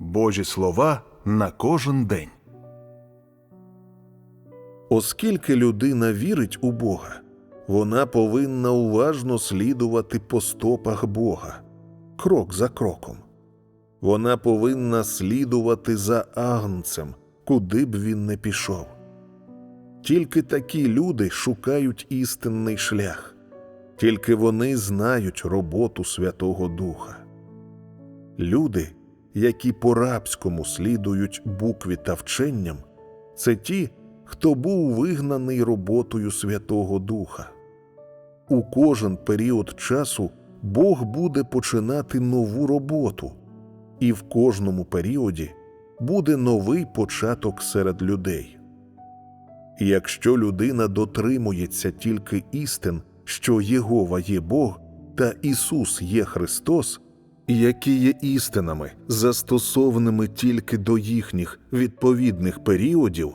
Божі слова на кожен день. Оскільки людина вірить у Бога, вона повинна уважно слідувати по стопах Бога, крок за кроком. Вона повинна слідувати за агнцем, куди б він не пішов. Тільки такі люди шукають істинний шлях, тільки вони знають роботу Святого Духа. Люди, які по рабському слідують букві та вченням, це ті, хто був вигнаний роботою Святого Духа. У кожен період часу Бог буде починати нову роботу, і в кожному періоді буде новий початок серед людей. Якщо людина дотримується тільки істин, що Єгова є Бог та Ісус є Христос, які є істинами, застосованими тільки до їхніх відповідних періодів,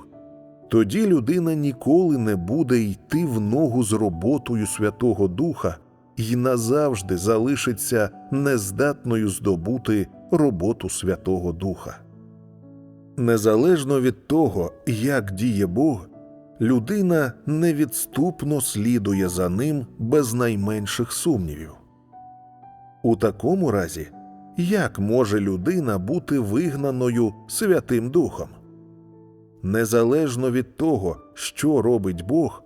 тоді людина ніколи не буде йти в ногу з роботою Святого Духа і назавжди залишиться нездатною здобути роботу Святого Духа. Незалежно від того, як діє Бог, людина невідступно слідує за ним без найменших сумнівів. У такому разі, як може людина бути вигнаною Святим Духом? Незалежно від того, що робить Бог,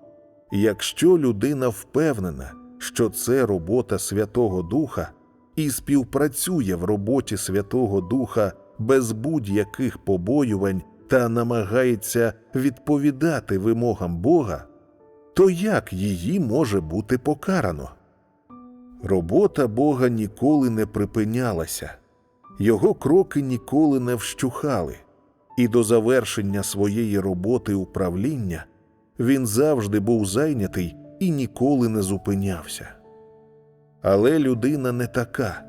якщо людина впевнена, що це робота Святого Духа і співпрацює в роботі Святого Духа без будь-яких побоювань та намагається відповідати вимогам Бога, то як її може бути покарано? Робота Бога ніколи не припинялася, його кроки ніколи не вщухали, і до завершення своєї роботи управління він завжди був зайнятий і ніколи не зупинявся. Але людина не така.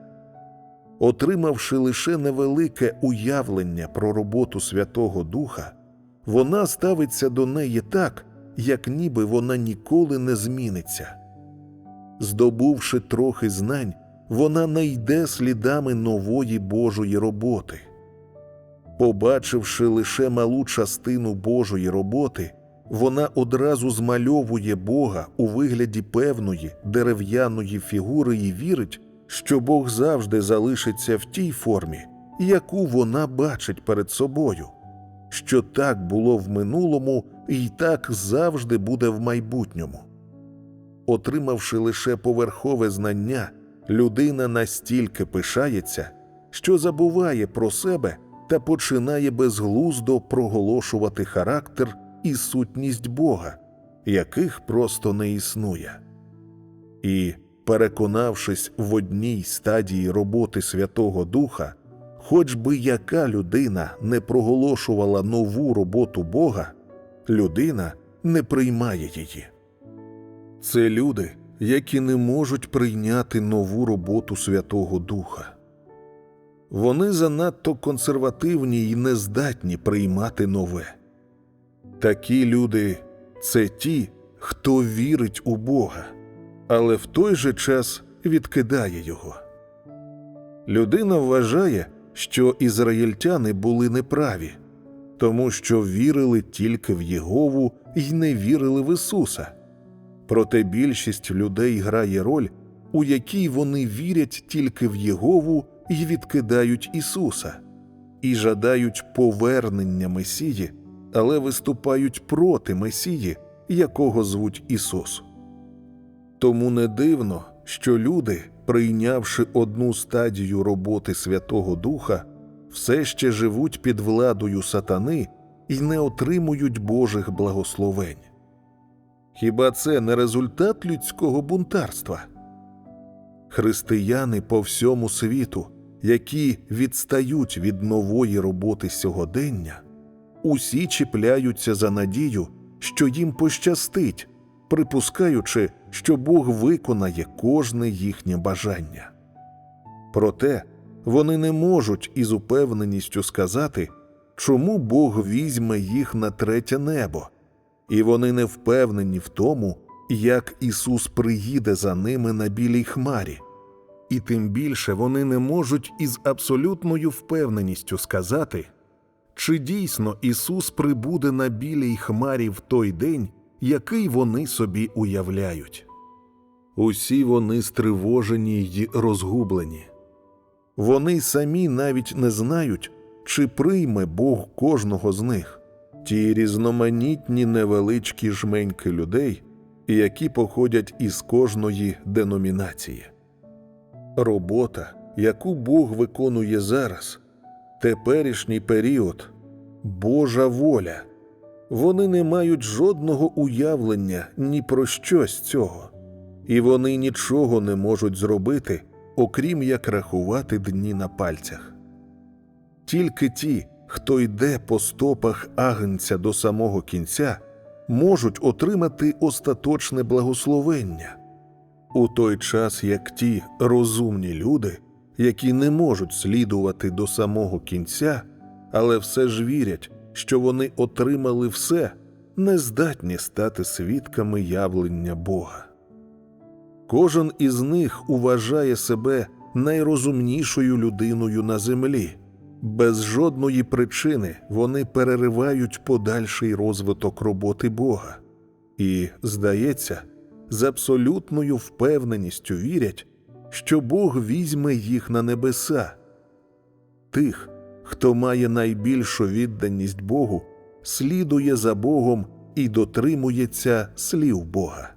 Отримавши лише невелике уявлення про роботу Святого Духа, вона ставиться до неї так, як ніби вона ніколи не зміниться. Здобувши трохи знань, вона не йде слідами нової Божої роботи. Побачивши лише малу частину Божої роботи, вона одразу змальовує Бога у вигляді певної дерев'яної фігури і вірить, що Бог завжди залишиться в тій формі, яку вона бачить перед собою, що так було в минулому і так завжди буде в майбутньому. Отримавши лише поверхове знання, людина настільки пишається, що забуває про себе та починає безглуздо проголошувати характер і сутність Бога, яких просто не існує. І, переконавшись в одній стадії роботи Святого Духа, хоч би яка людина не проголошувала нову роботу Бога, людина не приймає її. Це люди, які не можуть прийняти нову роботу Святого Духа. Вони занадто консервативні і не здатні приймати нове. Такі люди це ті, хто вірить у Бога, але в той же час відкидає його. Людина вважає, що ізраїльтяни були неправі, тому що вірили тільки в Єгову і не вірили в Ісуса. Проте більшість людей грає роль, у якій вони вірять тільки в Єгову і відкидають Ісуса, і жадають повернення Месії, але виступають проти Месії, якого звуть Ісус. Тому не дивно, що люди, прийнявши одну стадію роботи Святого Духа, все ще живуть під владою сатани і не отримують Божих благословень. Хіба це не результат людського бунтарства? Християни по всьому світу, які відстають від нової роботи сьогодення, усі чіпляються за надію, що їм пощастить, припускаючи, що Бог виконає кожне їхнє бажання. Проте вони не можуть із упевненістю сказати, чому Бог візьме їх на третє небо, і вони не впевнені в тому, як Ісус приїде за ними на білій хмарі, і тим більше вони не можуть із абсолютною впевненістю сказати, чи дійсно Ісус прибуде на білій хмарі в той день, який вони собі уявляють. Усі вони стривожені й розгублені. Вони самі навіть не знають, чи прийме Бог кожного з них, ті різноманітні невеличкі жменьки людей, які походять із кожної деномінації. Робота, яку Бог виконує зараз, теперішній період, Божа воля. Вони не мають жодного уявлення ні про що з цього, і вони нічого не можуть зробити, окрім як рахувати дні на пальцях. Тільки ті, хто йде по стопах агнця до самого кінця, можуть отримати остаточне благословення, у той час як ті розумні люди, які не можуть слідувати до самого кінця, але все ж вірять, що вони отримали все, не здатні стати свідками явлення Бога. Кожен із них уважає себе найрозумнішою людиною на землі. Без жодної причини вони переривають подальший розвиток роботи Бога і, здається, з абсолютною впевненістю вірять, що Бог візьме їх на небеса. Тих, хто має найбільшу відданість Богу, слідує за Богом і дотримується слів Бога.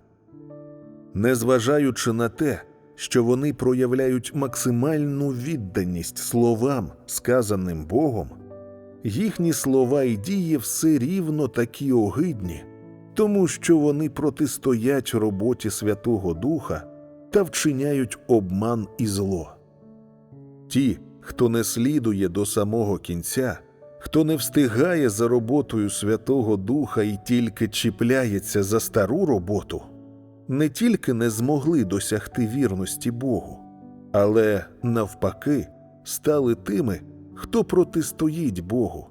Незважаючи на те, що вони проявляють максимальну відданість словам, сказаним Богом, їхні слова і дії все рівно такі огидні, тому що вони протистоять роботі Святого Духа та вчиняють обман і зло. Ті, хто не слідує до самого кінця, хто не встигає за роботою Святого Духа і тільки чіпляється за стару роботу, не тільки не змогли досягти вірності Богу, але навпаки стали тими, хто протистоїть Богу,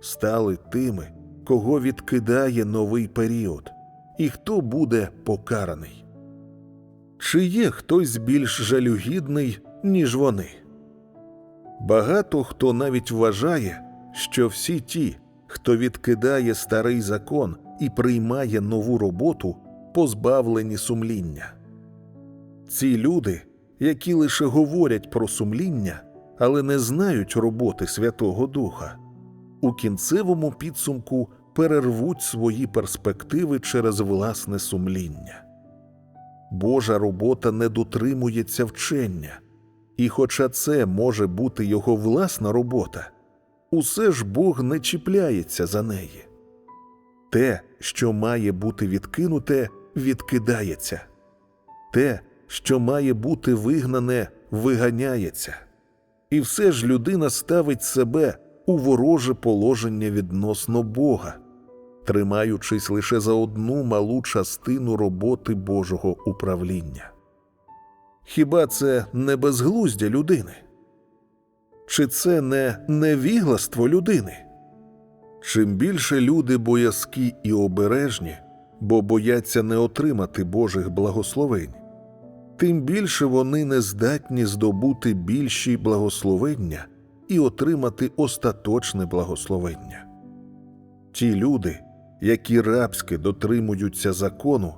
стали тими, кого відкидає новий період, і хто буде покараний. Чи є хтось більш жалюгідний, ніж вони? Багато хто навіть вважає, що всі ті, хто відкидає старий закон і приймає нову роботу, позбавлені сумління. Ці люди, які лише говорять про сумління, але не знають роботи Святого Духа, у кінцевому підсумку перервуть свої перспективи через власне сумління. Божа робота не дотримується вчення, і, хоча це може бути його власна робота, усе ж Бог не чіпляється за неї. Те, що має бути відкинуте, відкидається, те, що має бути вигнане, виганяється, і все ж людина ставить себе у вороже положення відносно Бога, тримаючись лише за одну малу частину роботи Божого управління. Хіба це не безглуздя людини? Чи це не невігластво людини? Чим більше люди боязкі і обережні, бо бояться не отримати Божих благословень, тим більше вони не здатні здобути більші благословення і отримати остаточне благословення. Ті люди, які рабськи дотримуються закону,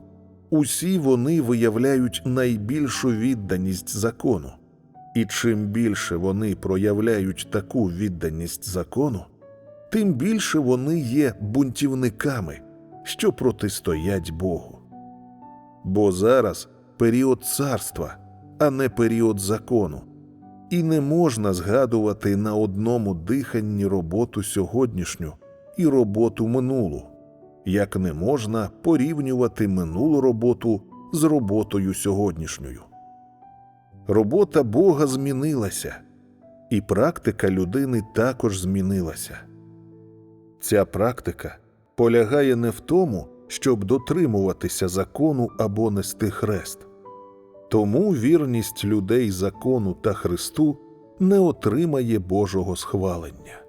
усі вони виявляють найбільшу відданість закону, і чим більше вони проявляють таку відданість закону, тим більше вони є бунтівниками, що протистоять Богу. Бо зараз період царства, а не період закону, і не можна згадувати на одному диханні роботу сьогоднішню і роботу минулу, як не можна порівнювати минулу роботу з роботою сьогоднішньою. Робота Бога змінилася, і практика людини також змінилася. Ця практика полягає не в тому, щоб дотримуватися закону або нести хрест. Тому вірність людей закону та Христу не отримає Божого схвалення.